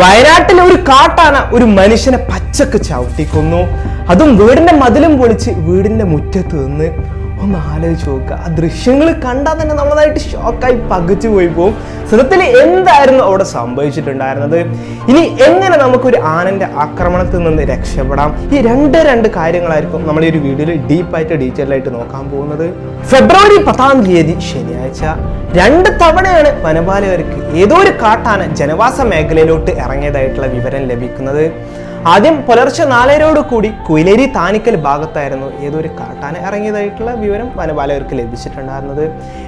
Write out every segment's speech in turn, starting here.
വയനാട്ടിലെ ഒരു കാട്ടാന ഒരു മനുഷ്യനെ പച്ചക്ക് ചവിട്ടിക്കൊന്നു. അതും വീടിന്റെ മതിലും പൊളിച്ച് വീടിന്റെ മുറ്റത്ത് നിന്ന് ഒന്ന് ആലോചിച്ച് നോക്കുക ആ ദൃശ്യങ്ങൾ കണ്ടാൽ തന്നെ നമ്മളതായിട്ട് ഷോക്കായി പകച്ചു പോയി പോകും സത്യത്തിൽ എന്തായിരുന്നു അവിടെ സംഭവിച്ചിട്ടുണ്ടായിരുന്നത്? ഇനി എങ്ങനെ നമുക്കൊരു ആനന്റെ ആക്രമണത്തിൽ നിന്ന് രക്ഷപ്പെടാം? ഈ രണ്ട് രണ്ട് കാര്യങ്ങളായിരിക്കും നമ്മൾ ഈ ഒരു വീഡിയോയിൽ ഡീപ്പായിട്ട് ഡീറ്റെയിൽ ആയിട്ട് നോക്കാൻ പോകുന്നത്. ഫെബ്രുവരി പത്താം തീയതി ശനിയാഴ്ച. രണ്ട് തവണയാണ് വനപാലകർക്ക് ഏതോ ഒരു കാട്ടാന ജനവാസ മേഖലയിലോട്ട് ഇറങ്ങിയതായിട്ടുള്ള വിവരം ലഭിക്കുന്നത്. ആദ്യം പുലർച്ചെ നാലരയോട് കൂടി കുയിലേരി താനിക്കൽ ഭാഗത്തായിരുന്നു ഏതൊരു കാട്ടാന ഇറങ്ങിയതായിട്ടുള്ള വിവരം വനപാലകർക്ക് ലഭിച്ചിട്ടുണ്ടായിരുന്നത്.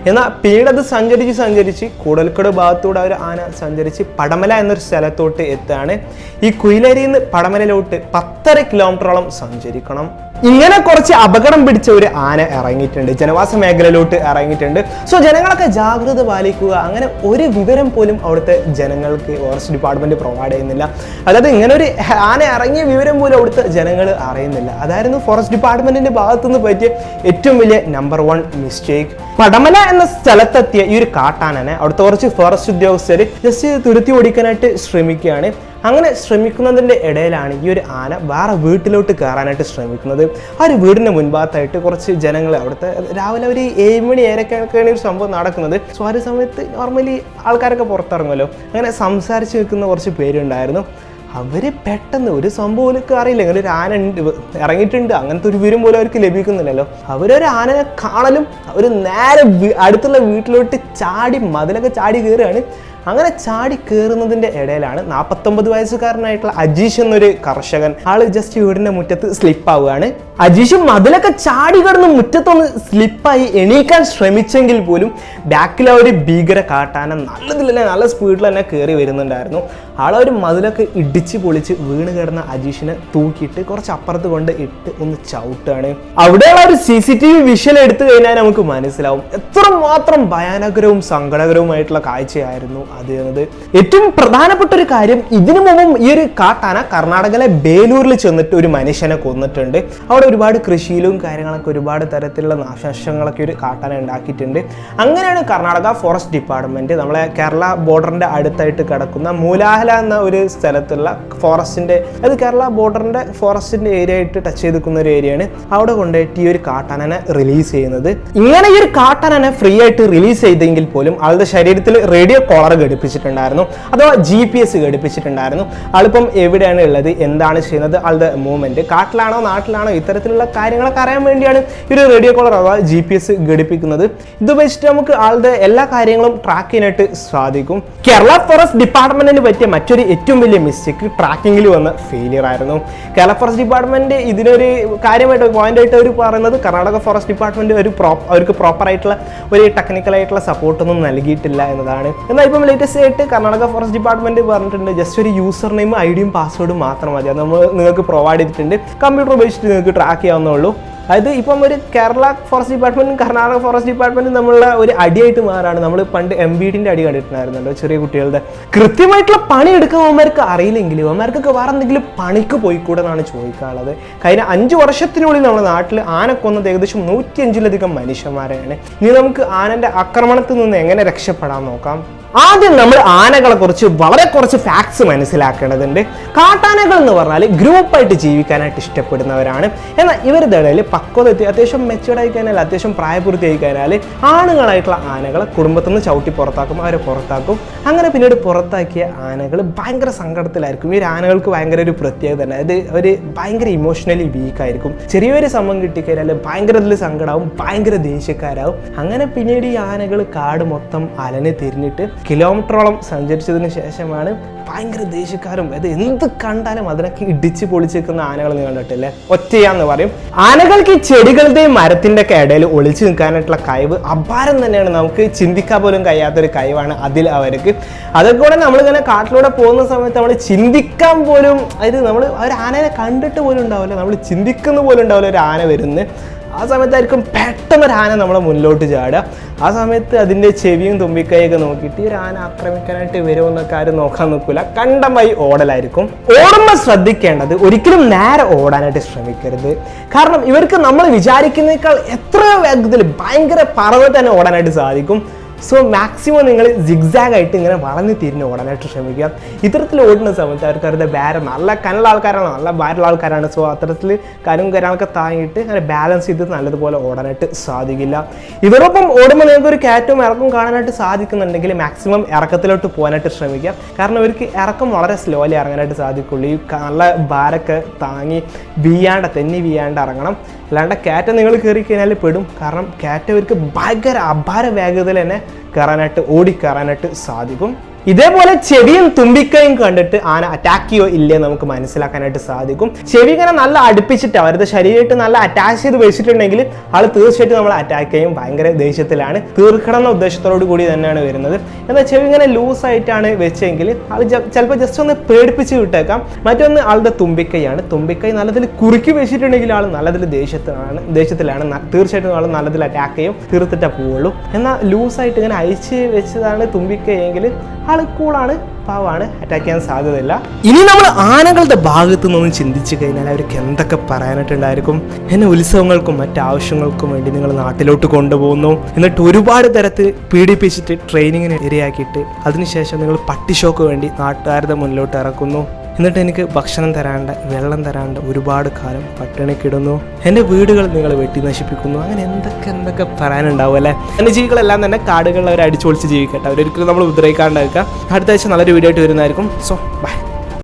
എന്നാൽ പിന്നീട് അത് സഞ്ചരിച്ച് സഞ്ചരിച്ച് കൂടൽക്കട് ഭാഗത്തൂടെ ഒരു ആന സഞ്ചരിച്ച് പടമല എന്നൊരു സ്ഥലത്തോട്ട് എത്തുകയാണ്. ഈ കുയിലേരിയിൽ നിന്ന് പടമലയിലോട്ട് പത്തര കിലോമീറ്ററോളം സഞ്ചരിക്കണം. ഇങ്ങനെ കുറച്ച് അപകടം പിടിച്ച ഒരു ആന ഇറങ്ങിയിട്ടുണ്ട്. ജനവാസ മേഖലയിലോട്ട് ഇറങ്ങിയിട്ടുണ്ട്. സോ ജനങ്ങളൊക്കെ ജാഗ്രത പാലിക്കുക. അങ്ങനെ ഒരു വിവരം പോലും അവിടുത്തെ ജനങ്ങൾക്ക് ഫോറസ്റ്റ് ഡിപ്പാർട്ട്മെന്റ് പ്രൊവൈഡ് ചെയ്യുന്നില്ല. അതായത് ഇങ്ങനെ ഒരു ആന ഇറങ്ങിയ വിവരം പോലും അവിടുത്തെ ജനങ്ങൾ അറിയുന്നില്ല. അതായിരുന്നു ഫോറസ്റ്റ് ഡിപ്പാർട്ട്മെന്റിന്റെ ഭാഗത്തുനിന്ന് പറ്റിയ ഏറ്റവും വലിയ നമ്പർ വൺ മിസ്റ്റേക്ക് പടമല എന്ന സ്ഥലത്തെത്തിയ ഈ ഒരു കാട്ടാനനെ അവിടുത്തെ കുറച്ച് ഫോറസ്റ്റ് ഉദ്യോഗസ്ഥർ ജസ്റ്റ് തുരുത്തി ഓടിക്കാനായിട്ട് ശ്രമിക്കുകയാണ്. അങ്ങനെ ശ്രമിക്കുന്നതിന്റെ ഇടയിലാണ് ഈ ഒരു ആന വേറെ വീട്ടിലോട്ട് കയറാനായിട്ട് ശ്രമിക്കുന്നത്. ആ ഒരു വീടിന്റെ മുൻഭാഗത്തായിട്ട് കുറച്ച് ജനങ്ങൾ അവിടുത്തെ രാവിലെ ഒരു ഏഴ് മണി ഏരൊക്കെയാണ് ഒരു സംഭവം നടക്കുന്നത്. സോ ആ ഒരു സമയത്ത് നോർമലി ആൾക്കാരൊക്കെ പുറത്തിറങ്ങുമല്ലോ. അങ്ങനെ സംസാരിച്ച് നിൽക്കുന്ന കുറച്ച് പേരുണ്ടായിരുന്നു. അവർ പെട്ടെന്ന് ഒരു സംഭവം അവർക്ക് അറിയില്ല. ഇങ്ങനെ ഒരു ആന ഉണ്ട് ഇറങ്ങിയിട്ടുണ്ട്. അങ്ങനത്തെ ഒരു വിവരം പോലും അവർക്ക് ലഭിക്കുന്നില്ലല്ലോ. അവരൊരു ആനനെ കാണലും അവർ നേരെ അടുത്തുള്ള വീട്ടിലോട്ട് ചാടി മതിലൊക്കെ ചാടി കയറുകയാണ്. അങ്ങനെ ചാടി കയറുന്നതിന്റെ ഇടയിലാണ് നാൽപ്പത്തൊമ്പത് വയസ്സുകാരനായിട്ടുള്ള അജീഷ് എന്നൊരു കർഷകൻ. ആൾ ജസ്റ്റ് വീടിന്റെ മുറ്റത്ത് സ്ലിപ്പ് ആവുകയാണ്. അജീഷ് മതിലൊക്കെ ചാടി കിടന്ന് മുറ്റത്തൊന്ന് സ്ലിപ്പായി എണീക്കാൻ ശ്രമിച്ചെങ്കിൽ പോലും ബാക്കിൽ ആ ഒരു ഭീകര കാട്ടാന തന്നെ നല്ല സ്പീഡിൽ തന്നെ കയറി വരുന്നുണ്ടായിരുന്നു. ആളെ ഒരു മതിലൊക്കെ ഇടിച്ച് പൊളിച്ച് വീണ് കിടന്ന അജീഷിനെ തൂക്കിയിട്ട് കുറച്ച് അപ്പുറത്ത് കൊണ്ട് ഇട്ട് ഒന്ന് ചവിട്ടാണ് അവിടെയുള്ള ഒരു C C T V visual എടുത്തു കഴിഞ്ഞാൽ നമുക്ക് മനസ്സിലാവും. എത്രമാത്രം ഭയാനകരവും സങ്കടകരവുമായിട്ടുള്ള കാഴ്ചയായിരുന്നു അത് ചെയ്യുന്നത് ഏറ്റവും പ്രധാനപ്പെട്ട ഒരു കാര്യം ഇതിനു മുമ്പും ഈ ഒരു കാട്ടാന കർണാടകയിലെ ബേലൂരിൽ ചെന്നിട്ട് ഒരു മനുഷ്യനെ കൊന്നിട്ടുണ്ട്. അവിടെ ഒരുപാട് കൃഷിയിലും കാര്യങ്ങളൊക്കെ ഒരുപാട് തരത്തിലുള്ള നാശനഷ്ടങ്ങളൊക്കെ ഒരു കാട്ടാന ഉണ്ടാക്കിയിട്ടുണ്ട്. അങ്ങനെയാണ് കർണാടക ഫോറസ്റ്റ് ഡിപ്പാർട്ട്മെന്റ് നമ്മളെ കേരള ബോർഡറിന്റെ അടുത്തായിട്ട് കിടക്കുന്ന മൂലാഹല എന്ന ഒരു സ്ഥലത്തുള്ള ഫോറസ്റ്റിന്റെ അത് കേരള ബോർഡറിന്റെ ഫോറസ്റ്റിന്റെ ഏരിയ ആയിട്ട് ടച്ച് ചെയ്തിരിക്കുന്ന ഒരു ഏരിയയാണ് അവിടെ കൊണ്ടുപോയിട്ട് ഈ ഒരു കാട്ടാനനെ റിലീസ് ചെയ്യുന്നത്. ഇങ്ങനെ ഈ ഒരു കാട്ടാനനെ ഫ്രീ ആയിട്ട് റിലീസ് ചെയ്തെങ്കിൽ പോലും ആളുടെ ശരീരത്തിൽ റേഡിയോ കോളർ ഘടിപ്പിച്ചിട്ടുണ്ടായിരുന്നു. അഥവാ ജി പി എസ് ഘടിപ്പിച്ചിട്ടുണ്ടായിരുന്നു. ആളിപ്പം എവിടെയാണ് ഉള്ളത്? എന്താണ് ചെയ്യുന്നത്? ആളുടെ മൂവ്മെന്റ് കാട്ടിലാണോ നാട്ടിലാണോ? ഇത്തരത്തിലുള്ള കാര്യങ്ങളൊക്കെ അറിയാൻ വേണ്ടിയാണ് ഈ ഒരു റേഡിയോ കോളർ അഥവാ ജി പി എസ് ഘടിപ്പിക്കുന്നത്. ഇത് വെച്ചിട്ട് നമുക്ക് ആളുടെ എല്ലാ കാര്യങ്ങളും ട്രാക്ക് ചെയ്യാനായിട്ട് സാധിക്കും. കേരള ഫോറസ്റ്റ് ഡിപ്പാർട്ട്മെന്റിന് പറ്റിയ മറ്റൊരു ഏറ്റവും വലിയ മിസ്റ്റേക്ക് ട്രാക്കിങ്ങിൽ വന്ന ഫെയിലിയർ ആയിരുന്നു. കേരള ഫോറസ്റ്റ് ഡിപ്പാർട്ട്മെന്റ് ഇതിനൊരു കാര്യമായിട്ട് പോയിന്റ് ആയിട്ട് അവർ പറയുന്നത് കർണാടക ഫോറസ്റ്റ് ഡിപ്പാർട്ട്മെന്റ് ഒരു അവർക്ക് പ്രോപ്പർ ആയിട്ടുള്ള ഒരു ടെക്നിക്കൽ ആയിട്ടുള്ള സപ്പോർട്ടൊന്നും നൽകിയിട്ടില്ല എന്നതാണ്. എന്നാൽ ഇപ്പം ലേറ്റസ്റ്റ് ആയിട്ട് കർണാടക ഫോറസ്റ്റ് ഡിപ്പാർട്ട്മെന്റ് പറഞ്ഞിട്ടുണ്ട് ജസ്റ്റ് ഒരു യൂസർ നെയിം ഐഡിയും പാസ്വേഡും മാത്രം മതി. അത് നമ്മൾ നിങ്ങൾക്ക് പ്രൊവൈഡ് ചെയ്തിട്ടുണ്ട്. കമ്പ്യൂട്ടർ ഉപയോഗിച്ചിട്ട് നിങ്ങൾക്ക് ട്രാക്ക് ചെയ്യാവുന്നുള്ളൂ അതായത് ഇപ്പം ഒരു കേരള ഫോറസ്റ്റ് ഡിപ്പാർട്ട്മെന്റും കർണാടക ഫോറസ്റ്റ് ഡിപ്പാർട്ട്മെന്റും നമ്മളുടെ ഒരു അടിയായിട്ട് മാറാണ്. നമ്മൾ പണ്ട് എം ബി ഡിന്റെ അടി കണ്ടിട്ടുണ്ടായിരുന്നല്ലോ ചെറിയ കുട്ടികളുടെ. കൃത്യമായിട്ടുള്ള പണി എടുക്കാൻ അവന്മാർക്ക് അറിയില്ലെങ്കിലും അവന്മാർക്കൊക്കെ വേറെ എന്തെങ്കിലും പണിക്ക് പോയിക്കൂടെ എന്നാണ് ചോദിക്കാനുള്ളത്. കഴിഞ്ഞ അഞ്ച് വർഷത്തിനുള്ളിൽ നമ്മുടെ നാട്ടിൽ ആന കൊന്നത് ഏകദേശം നൂറ്റിയഞ്ചിലധികം മനുഷ്യന്മാരെയാണ് ഇനി നമുക്ക് ആനന്റെ ആക്രമണത്തിൽ നിന്ന് എങ്ങനെ രക്ഷപ്പെടാൻ നോക്കാം? ആദ്യം നമ്മൾ ആനകളെ കുറിച്ച് വളരെ കുറച്ച് ഫാക്ട്സ് മനസ്സിലാക്കേണ്ടതുണ്ട്. കാട്ടാനകൾ എന്ന് പറഞ്ഞാൽ ഗ്രൂപ്പായിട്ട് ജീവിക്കാനായിട്ട് ഇഷ്ടപ്പെടുന്നവരാണ്. എന്നാൽ ഇവരുടെ ഇടയിൽ പക്വത എത്തി അത്യാവശ്യം മെച്ചുവേർഡ് കഴിഞ്ഞാൽ അത്യാവശ്യം പ്രായപൂർത്തി ആയി കഴിഞ്ഞാൽ ആണുങ്ങളായിട്ടുള്ള ആനകളെ കുടുംബത്തിൽ നിന്ന് ചവിട്ടി പുറത്താക്കും അവരെ പുറത്താക്കും. അങ്ങനെ പിന്നീട് പുറത്താക്കിയ ആനകൾ ഭയങ്കര സങ്കടത്തിലായിരിക്കും. ഈ ആനകൾക്ക് ഭയങ്കര ഒരു പ്രത്യേകത തന്നെ. അതായത് അവർ ഭയങ്കര ഇമോഷണലി വീക്ക് ആയിരിക്കും. ചെറിയൊരു സംഭവം കിട്ടിക്കഴിഞ്ഞാൽ ഭയങ്കര ഇതിൽ സങ്കടമാവും ഭയങ്കര ദേഷ്യക്കാരാവും. അങ്ങനെ പിന്നീട് ഈ ആനകൾ കാട് മൊത്തം അലനെ തിരിഞ്ഞിട്ട് കിലോമീറ്ററോളം സഞ്ചരിച്ചതിന് ശേഷമാണ് ഭയങ്കര ദേഷ്യക്കാരും അത് എന്ത് കണ്ടാലും അതിനൊക്കെ ഇടിച്ച് പൊളിച്ചേക്കുന്ന ആനകൾ നീ കണ്ടിട്ടില്ലേ? ഒറ്റയാന്ന് പറയും. ആനകൾക്ക് ചെടികളുടെയും മരത്തിന്റെ ഒക്കെ ഇടയിൽ ഒളിച്ചു നിൽക്കാനായിട്ടുള്ള കഴിവ് അപാരം തന്നെയാണ്. നമുക്ക് ചിന്തിക്കാൻ പോലും കഴിയാത്തൊരു കഴിവാണ് അതിൽ അവർക്ക്. അതൊക്കെ നമ്മളിങ്ങനെ കാട്ടിലൂടെ പോകുന്ന സമയത്ത് നമ്മൾ ചിന്തിക്കാൻ പോലും അതായത് നമ്മൾ ഒരു ആനയെ കണ്ടിട്ട് പോലും ഉണ്ടാവില്ല. നമ്മൾ ചിന്തിക്കുന്ന പോലും ഉണ്ടാവില്ല ഒരു ആന വരുന്നത് ആ സമയത്തായിരിക്കും പെട്ടെന്ന് ഒരു ആന നമ്മളെ മുന്നിലോട്ട് ചാടുക. ആ സമയത്ത് അതിന്റെ ചെവിയും തുമ്പിക്കൈയൊക്കെ നോക്കിയിട്ട് ഈ ഒരു ആന ആക്രമിക്കാനായിട്ട് വരുമെന്നൊക്കെ ആരും നോക്കാൻ നിൽക്കില്ല. കണ്ടമായി ഓടലായിരിക്കും. ഓടുമ്പോൾ ശ്രദ്ധിക്കേണ്ടത് ഒരിക്കലും നേരെ ഓടാനായിട്ട് ശ്രമിക്കരുത്. കാരണം ഇവർക്ക് നമ്മൾ വിചാരിക്കുന്നേക്കാൾ എത്രയോ വേഗത്തിൽ ഭയങ്കര പറവ് തന്നെ ഓടാനായിട്ട് സാധിക്കും. സോ മാക്സിമം നിങ്ങൾ സിഗ്സാഗ് ആയിട്ട് ഇങ്ങനെ വളഞ്ഞു തിരിഞ്ഞ് ഓടാനായിട്ട് ശ്രമിക്കുക. ഇത്തരത്തിൽ ഓടുന്ന സമയത്ത് അവർക്ക് അവരുടെ ബാര നല്ല കനുള്ള ആൾക്കാരാണ്. നല്ല ഭാരമുള്ള ആൾക്കാരാണ്. സോ അത്തരത്തിൽ കരും കരാളൊക്കെ താങ്ങിയിട്ട് അങ്ങനെ ബാലൻസ് ചെയ്ത് നല്ലതുപോലെ ഓടാനായിട്ട് സാധിക്കില്ല. ഇതോടൊപ്പം ഓടുമ്പോൾ നിങ്ങൾക്ക് ഒരു കയറ്റവും ഇറക്കം കാണാനായിട്ട് സാധിക്കുന്നുണ്ടെങ്കിൽ മാക്സിമം ഇറക്കത്തിലോട്ട് പോകാനായിട്ട് ശ്രമിക്കുക. കാരണം അവർക്ക് ഇറക്കം വളരെ സ്ലോലി ഇറങ്ങാനായിട്ട് സാധിക്കുള്ളൂ. ഈ നല്ല ഭാരമൊക്കെ താങ്ങി വീയാണ്ട് തെന്നി വീയാണ്ട് ഇറങ്ങണം. അല്ലാണ്ട് കയറ്റം നിങ്ങൾ കയറി കഴിഞ്ഞാൽ പെടും. കാരണം കാറ്റ് അവർക്ക് ഭയങ്കര അപാര വേഗതയിൽ തന്നെ കയറാനായിട്ട് ഓടിക്കയറാനായിട്ട് സാധിക്കും. ഇതേപോലെ ചെവിയും തുമ്പിക്കയും കണ്ടിട്ട് ആന അറ്റാക്ക് ചെയ്യോ ഇല്ലേ നമുക്ക് മനസ്സിലാക്കാനായിട്ട് സാധിക്കും. ചെവി ഇങ്ങനെ നല്ല അടുപ്പിച്ചിട്ട് അവരുടെ ശരീരമായിട്ട് നല്ല അറ്റാച്ച് ചെയ്ത് വെച്ചിട്ടുണ്ടെങ്കിൽ ആൾ തീർച്ചയായിട്ടും നമ്മൾ അറ്റാക്ക് ചെയ്യും. ഭയങ്കര ദേഷ്യത്തിലാണ്. തീർക്കണം എന്ന ഉദ്ദേശത്തോടു കൂടി തന്നെയാണ് വരുന്നത്. എന്നാൽ ചെവി ഇങ്ങനെ ലൂസ് ആയിട്ടാണ് വെച്ചെങ്കിൽ ആൾ ചിലപ്പോൾ ജസ്റ്റ് ഒന്ന് പേടിപ്പിച്ച് വിട്ടേക്കാം. മറ്റൊന്ന് ആളുടെ തുമ്പിക്കൈയാണ്. തുമ്പിക്കൈ നല്ലതിൽ കുറുക്കി വെച്ചിട്ടുണ്ടെങ്കിൽ ആൾ നല്ലതിൽ ദേഷ്യത്തിലാണ് ദേഷ്യത്തിലാണ്. തീർച്ചയായിട്ടും ആൾ നല്ലതിൽ അറ്റാക്ക് ചെയ്യും. തീർത്തിട്ടേ പോവുള്ളൂ. എന്നാൽ ലൂസായിട്ട് ഇങ്ങനെ അയച്ച് വെച്ചതാണ് തുമ്പിക്കൈയെങ്കിൽ ആൾ കൂളാണ് പാവാണ് അറ്റാക്ക് ചെയ്യാൻ സാധ്യതയില്ല. ഇനി നമ്മൾ ആനകളുടെ ഭാഗത്തു നിന്ന് ചിന്തിച്ചു കഴിഞ്ഞാൽ അവർക്ക് എന്തൊക്കെ പറയാനായിട്ടുണ്ടായിരിക്കും? എന്നെ ഉത്സവങ്ങൾക്കും മറ്റാവശ്യങ്ങൾക്കും വേണ്ടി നിങ്ങൾ നാട്ടിലോട്ട് കൊണ്ടുപോകുന്നു. എന്നിട്ട് ഒരുപാട് തരത്തിൽ പീഡിപ്പിച്ചിട്ട് ട്രെയിനിങ്ങിന് ഇരയാക്കിയിട്ട് അതിനുശേഷം നിങ്ങൾ പട്ടിഷോക്ക് വേണ്ടി നാട്ടുകാരുടെ മുന്നിലോട്ട് ഇറക്കുന്നു. എന്നിട്ട് എനിക്ക് ഭക്ഷണം തരാണ്ട് വെള്ളം തരാണ്ട് ഒരുപാട് കാലം പട്ടിണിക്കിടുന്നു എന്റെ വീടുകൾ നിങ്ങൾ വെട്ടി നശിപ്പിക്കുന്നു. അങ്ങനെ എന്തൊക്കെ എന്തൊക്കെ പറയാനുണ്ടാവും അല്ലേ? വന്യജീവികളെല്ലാം തന്നെ കാടുകളിൽ അവർ അടിച്ചു പൊളിച്ച് ജീവിക്കട്ടെ. അവരൊരിക്കലും നമ്മൾ ഉപദ്രവിക്കാണ്ടാക്കുക അടുത്ത ആഴ്ച നല്ലൊരു വീഡിയോ ആയിട്ട് വരുന്നതായിരിക്കും. So by